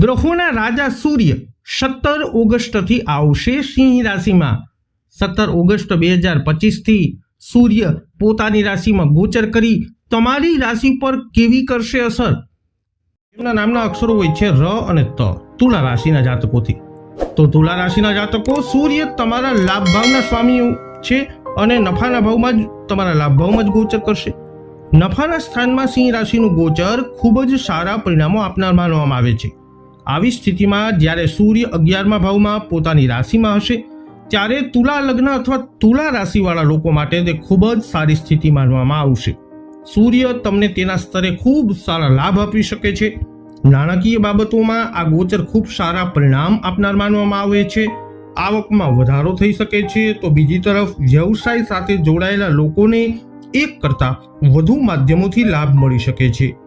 ગ્રહોના રાજા સૂર્ય સત્તર ઓગસ્ટથી આવશે સિંહ રાશિમાં. સત્તર ઓગસ્ટ બે હજાર પચીસથી સૂર્ય પોતાની રાશિમાં ગોચર કરી તમારી રાશિ પર કેવી કરશે અસર? એમના નામના અક્ષરો હોય છે ર અને ત, તુલા રાશિના જાતકોથી. તો તુલા રાશિના જાતકો, સૂર્ય તમારા લાભ ભાવના સ્વામી છે અને નફાના ભાવમાં જ તમારા લાભ ભાવમાં જ ગોચર કરશે. નફાના સ્થાનમાં સિંહ રાશિનું ગોચર ખૂબ જ સારા પરિણામો આપનાર માનવામાં આવે છે. આવી સ્થિતિમાં જ્યારે સૂર્ય અગિયારમા ભાવમાં પોતાની રાશિમાં હશે, ત્યારે તુલા લગ્ન અથવા તુલા રાશિવાળા લોકો માટે તે ખૂબ જ સારી સ્થિતિ માનવામાં આવશે. સૂર્ય તમને તેના સ્તરે ખૂબ સારા લાભ આપી શકે છે. નાણાકીય બાબતોમાં આ ગોચર ખૂબ સારા પરિણામ આપનાર માનવામાં આવે છે. આવકમાં વધારો થઈ શકે છે, તો બીજી તરફ વ્યવસાય સાથે જોડાયેલા લોકોને એક કરતાં વધુ માધ્યમોથી લાભ મળી શકે છે.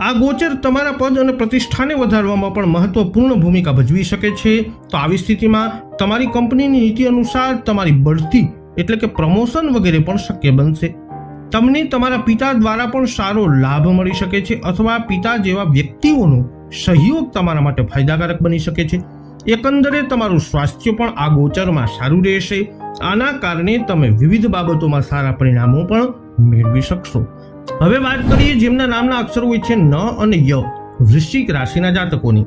આ ગોચર તમારા પદ અને પ્રતિષ્ઠાને વધારવામાં પણ મહત્વપૂર્ણ ભૂમિકા ભજવી શકે છે. તો આવી સ્થિતિમાં તમારી કંપનીની નીતિ અનુસાર તમારી બઢતી એટલે કે પ્રમોશન વગેરે પણ શક્ય બનશે. તમને તમારા પિતા દ્વારા પણ સારો લાભ મળી શકે છે અથવા પિતા જેવા વ્યક્તિઓનો સહયોગ તમારા માટે ફાયદાકારક બની શકે છે. એકંદરે તમારું સ્વાસ્થ્ય પણ આ ગોચરમાં સારું રહેશે. આના કારણે તમે વિવિધ બાબતોમાં સારા પરિણામો પણ મેળવી શકશો. હવે વાત કરીએ જેમના નામના અક્ષરો હોય છે ન અને ય, વૃશ્ચિક રાશિના જાતકોની.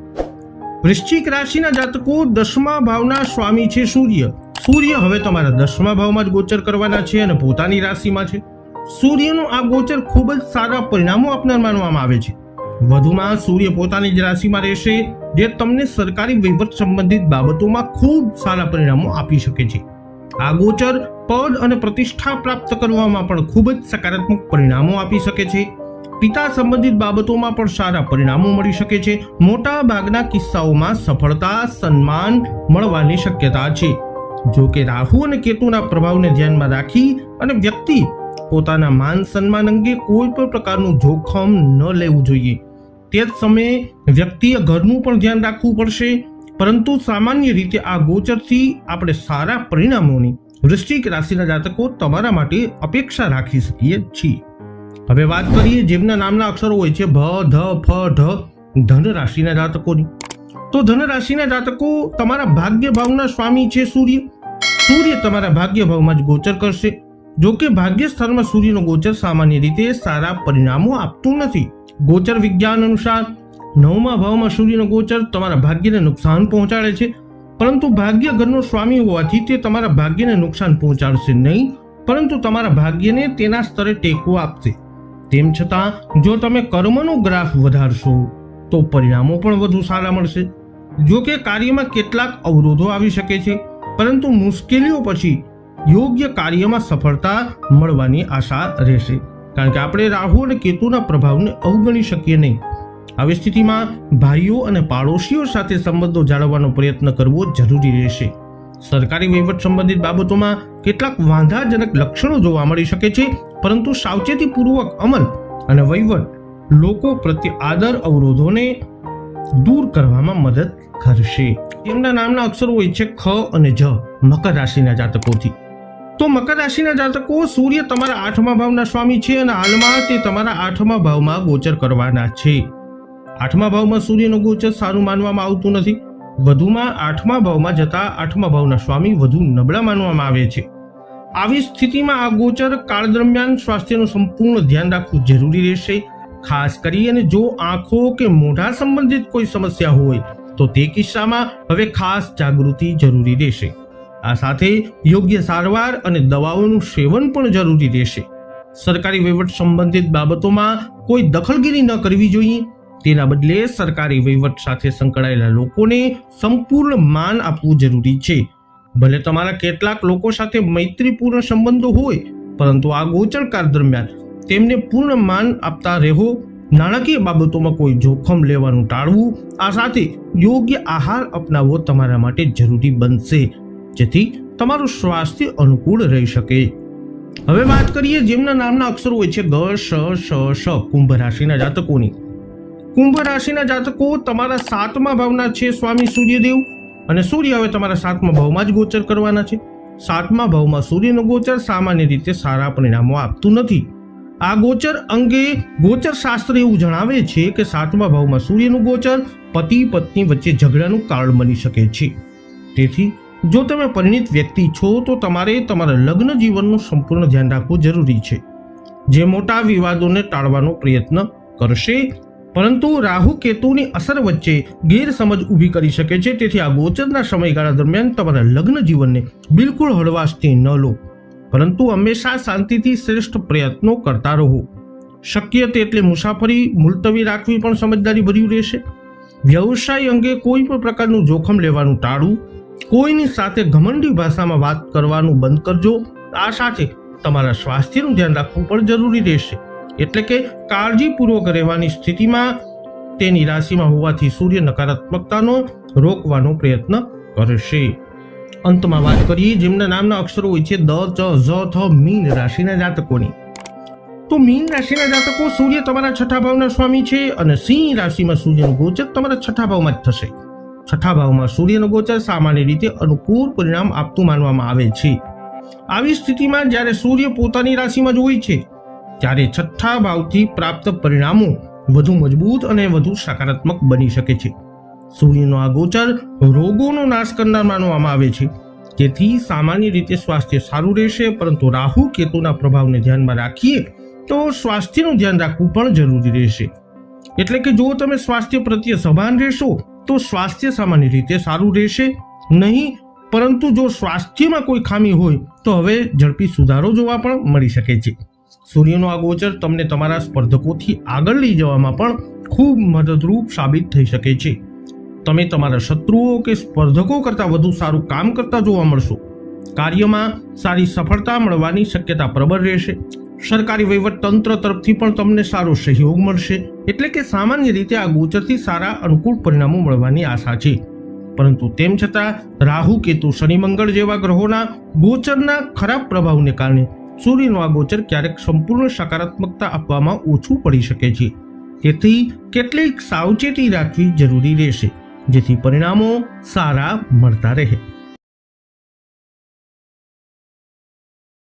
વૃશ્ચિક રાશિના જાતકો દસમા ભાવના સ્વામી છે સૂર્ય. સૂર્ય હવે તમારા દસમા ભાવમાં જ ગોચર કરવાના છે અને પોતાની રાશિમાં છે. સૂર્યનું આ ગોચર ખૂબ જ સારા પરિણામો આપનાર માનવામાં આવે છે. વધુમાં સૂર્ય પોતાની જ રાશિમાં રહેશે, જે તમને સરકારી વહીવટ સંબંધિત બાબતોમાં ખૂબ સારા પરિણામો આપી શકે છે. આ ગોચર પદ અને પ્રતિષ્ઠા પ્રાપ્ત કરવામાં પણ ખૂબ જ સકારાત્મક પરિણામો આપી શકે છે. પિતા સંબંધિત બાબતોમાં પણ સારા પરિણામો મળી શકે છે. મોટા ભાગના કિસ્સાઓમાં સફળતા, સન્માન મળવાની શક્યતા છે. જો કે રાહુ અને કેતુના પ્રભાવને ધ્યાનમાં રાખી અને વ્યક્તિ પોતાના માન સન્માન અંગે કોઈ પણ પ્રકારનું જોખમ ન લેવું જોઈએ. તે જ સમયે વ્યક્તિએ ઘરનું પણ ધ્યાન રાખવું પડશે. પરંતુ સામાન્ય રીતે આ ગોચરથી આપણે સારા પરિણામોની વૃશ્ચિક રાશિના જાતકો તમારા માટે અપેક્ષા રાખી શકીએ છીએ. હવે વાત કરીએ જેમના નામના અક્ષરો હોય છે ભ, ધ, ફ, ઢ, ધન રાશિના જાતકોની. તો ધન રાશિના જાતકો તમારા ભાગ્ય ભાવના સ્વામી છે સૂર્ય. સૂર્ય તમારા ભાગ્ય ભાવમાં જ ગોચર કરશે. જો કે ભાગ્ય સ્થાનમાં સૂર્યનો ગોચર સામાન્ય રીતે સારા પરિણામો આપતું નથી. ગોચર વિજ્ઞાન અનુસાર નવમા ભાવમાં સૂર્યનો ગોચર તમારા ભાગ્યને નુકસાન પહોંચાડે છે. પરંતુ ભાગ્ય ઘરનો સ્વામી હોવાથી તે તમારા ભાગ્યને નુકસાન પહોંચાડશે નહીં, પરંતુ તમારા ભાગ્યને તેના સ્તરે ટેકો આપશે. તેમ છતાં, જો તમે કર્મનો ગ્રાફ વધારશો, તો પરિણામો પણ વધુ સારા મળશે. જો કે કાર્યમાં કેટલાક અવરોધો આવી શકે છે, પરંતુ મુશ્કેલીઓ પછી યોગ્ય કાર્યમાં સફળતા મળવાની આશા રહેશે. કારણ કે આપણે રાહુ અને કેતુના પ્રભાવને અવગણી શકીએ નહીં. આવી સ્થિતિમાં ભાઈઓ અને પાડોશીઓ સાથે સંબંધો જાળવવાનો પ્રયત્ન કરવો જરૂરી રહેશે. સરકારી વહીવટ સંબંધિત બાબતોમાં કેટલાક વાંધાજનક લક્ષણો જોવા મળી શકે છે, પરંતુ સાવચેતીપૂર્વક અમલ અને વહીવટ લોકો પ્રત્યે આદર અવરોધોને દૂર કરવામાં મદદ કરશે. તેમના નામના અક્ષરો હોય છે ખ અને જ, મકર રાશિના જાતકોથી. તો મકર રાશિના જાતકો, સૂર્ય તમારા આઠમા ભાવના સ્વામી છે અને હાલમાં તે તમારા આઠમા ભાવમાં ગોચર કરવાના છે. આઠમા ભાવમાં સૂર્યનું ગોચર સારું માનવામાં આવતું નથી. વધુમાં આઠમા ભાવમાં જતા આઠમા ભાવના સ્વામી વધુ નબળા માનવામાં આવે છે. આવી સ્થિતિમાં આ ગોચર કાળ દરમિયાન સ્વાસ્થ્યનું સંપૂર્ણ ધ્યાન રાખવું જરૂરી રહેશે. ખાસ કરી અને જો આંખો કે મોઢા સંબંધિત કોઈ સમસ્યા હોય, તો તે કિસ્સામાં હવે ખાસ જાગૃતિ જરૂરી રહેશે. આ સાથે યોગ્ય સારવાર અને દવાઓનું સેવન પણ જરૂરી રહેશે. સરકારી વહીવટ સંબંધિત બાબતોમાં કોઈ દખલગીરી ન કરવી જોઈએ. તેના બદલે સરકારી વહીવટ સાથે સંકળાયેલા લોકોને સંપૂર્ણ માન આપવું જરૂરી છે. ભલે તમારા કેટલાક લોકો સાથે મૈત્રીપૂર્ણ સંબંધો હોય, પરંતુ આ ગોચરકાર દરમિયાન તેમને પૂર્ણ માન આપતા રહેવો, નાણાકીય બાબતોમાં કોઈ જોખમ લેવાનું ટાળવું, આ સાથે યોગ્ય આહાર અપનાવવો તમારા માટે જરૂરી બનશે, જેથી તમારું સ્વાસ્થ્ય અનુકૂળ રહી શકે. હવે વાત કરીએ જેમના નામના અક્ષરો હોય છે, ગ, શ શ શ, કુંભ રાશિના જાતકોની. કુંભ રાશિના જાતકો તમારા સાતમા ભાવના છે સ્વામી સૂર્યદેવ. અને સૂર્ય હવે તમારા સાતમા ભાવમાં જ ગોચર કરવાના છે. સાતમા ભાવમાં સૂર્યનો ગોચર સામાન્ય રીતે સારા પરિણામો આપતું નથી. આ ગોચર અંગે ગોચર શાસ્ત્ર એવું જણાવે છે કે સાતમા ભાવમાં સૂર્યનું ગોચર પતિ પત્ની વચ્ચે ઝઘડાનું કારણ બની શકે છે. તેથી, જો તમે પરિણિત વ્યક્તિ છો તો તમારે તમારા લગ્ન જીવનનું સંપૂર્ણ ધ્યાન રાખવું જરૂરી છે. જે મોટા વિવાદોને ટાળવાનો પ્રયત્ન કરશે પરંતુ રાહુ કેતુની અસર વચ્ચે ગેરસમજ ઊભી કરી શકે છે. તેથી આ ગોચરના સમયગાળા દરમિયાન તમારા લગ્ન જીવનને બિલકુલ હળવાશથી ન લો. પરંતુ હંમેશા શાંતિથી શ્રેષ્ઠ પ્રયત્નો કરતા રહો. શક્ય તેટલી મુસાફરી મુલતવી રાખવી પણ સમજદારી ભર્યું રહેશે. વ્યવસાય અંગે કોઈ પણ પ્રકારનું જોખમ લેવાનું ટાળવું, કોઈની સાથે ઘમંડી ભાષામાં વાત કરવાનું બંધ કરજો. આ સાથે તમારા સ્વાસ્થ્યનું ધ્યાન રાખવું પણ જરૂરી રહેશે. એટલે કે કાળજીપૂર્વક રહેવાની સ્થિતિમાં તેની રાશિમાં હોવાથી સૂર્ય નકારાત્મકતાનો રોકવાનો પ્રયત્ન કરશે. અંતમાં વાત કરીએ જેમના નામના અક્ષરો હોય છે દ, ચ, ઝ, થ, મીન રાશિના જાતકોની. તો મીન રાશિના જાતકો સૂર્ય તમારા છઠ્ઠા ભાવના સ્વામી છે અને સિંહ રાશિમાં સૂર્યનું ગોચર તમારા છઠ્ઠા ભાવમાં જ થશે. છઠ્ઠા ભાવમાં સૂર્યનું ગોચર સામાન્ય રીતે અનુકૂળ પરિણામ આપતું માનવામાં આવે છે. આવી સ્થિતિમાં જ્યારે સૂર્ય પોતાની રાશિમાં જ હોય છે ત્યારે છઠ્ઠા ભાવથી પ્રાપ્ત પરિણામો વધુ મજબૂત અને વધુ સકારાત્મક બની શકે છે. સૂર્યનો આ ગોચર રોગોનો નાશ કરનાર માનવામાં આવે છે. તેથી સામાન્ય રીતે સ્વાસ્થ્ય સારું રહેશે, પરંતુ રાહુ કેતુના પ્રભાવને ધ્યાનમાં રાખીએ તો સ્વાસ્થ્યનું ધ્યાન રાખવું પણ જરૂરી રહેશે. એટલે કે જો તમે સ્વાસ્થ્ય પ્રત્યે સભાન રહેશો, તો સ્વાસ્થ્ય સામાન્ય રીતે સારું રહેશે નહીં, પરંતુ જો સ્વાસ્થ્યમાં કોઈ ખામી હોય, તો હવે ઝડપી સુધારો જોવા પણ મળી શકે છે. સૂર્યનો આ ગોચર તમને તમારા સ્પર્ધકોથી આગળ લઈ જવામાં પણ ખૂબ મદદરૂપ સાબિત થઈ શકે છે. તમે તમારા શત્રુઓ કે સ્પર્ધકો કરતાં વધુ સારું કામ કરતા જોવા મળશો. કાર્યમાં સારી સફળતા મળવાની શક્યતા પ્રબળ રહેશે. સરકારી વહીવટ તંત્ર તરફથી પણ તમને સારો સહયોગ મળશે. એટલે કે સામાન્ય રીતે આ ગોચરથી સારા અનુકૂળ પરિણામો મળવાની આશા છે. પરંતુ તેમ છતાં રાહુ, કેતુ, શનિ, મંગળ જેવા ગ્રહોના ગોચરના ખરાબ પ્રભાવને કારણે સૂર્યનો આ ગોચર ક્યારેક સંપૂર્ણ સકારાત્મકતા આપવામાં ઓછું પડી શકે છે. તેથી કેટલીક સાવચેતી રાખવી જરૂરી રહેશે, જેથી પરિણામો સારા મળતા રહે.